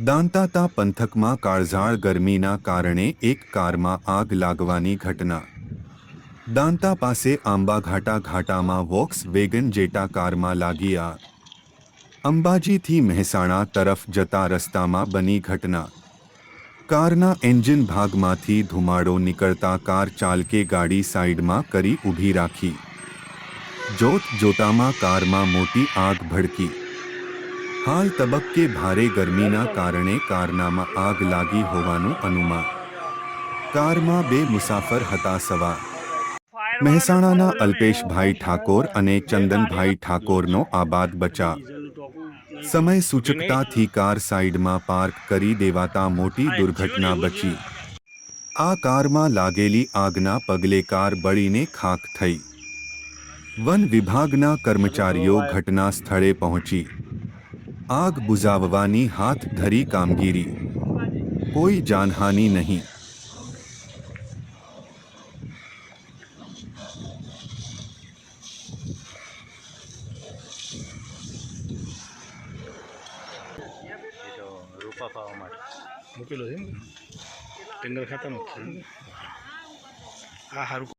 દાંતાતા પંથકમાં કાળઝાળ ગરમીના કારણે એક કારમાં આગ લાગવાની ઘટના. દાંતા પાસે આંબાઘાટા ઘાટામાં વોક્સ વેગન જેટા કારમાં લાગી આગ. અંબાજીથી મહેસાણા તરફ જતા રસ્તામાં બની ઘટના. કારના એન્જિન ભાગમાંથી ધુમાડો નીકળતા કાર ચાલકે ગાડી સાઈડમાં કરી ઊભી રાખી. જોત જોતામાં કારમાં મોટી આગ ભડકી. હાલ તબક્કે ભારે ગરમીના કારણે કારનામાં આગ લાગી હોવાનું અનુમાન. કારમાં બે મુસાફર હતા સવાર મહેસાણાના અલ્પેશભાઈ ઠાકોર અને ચંદનભાઈ ઠાકોરનો આબાદ બચાવ. સમય સૂચકતાથી કાર સાઈડમાં પાર્ક કરી દેવાતા મોટી દુર્ઘટના બચી. આ કારમાં લાગેલી આગના પગલે કાર બળીને ખાખ થઈ. વન વિભાગના કર્મચારીઓ ઘટના સ્થળે પહોંચી. આગ બુઝાવવાની હાથ ધરી કામગીરી કોઈ જાનહાનિ નહીં એ તો રૂપા પાવા માટે મૂકેલો છે ને ટેન્ડર ખાતાનો જ છે આ સારું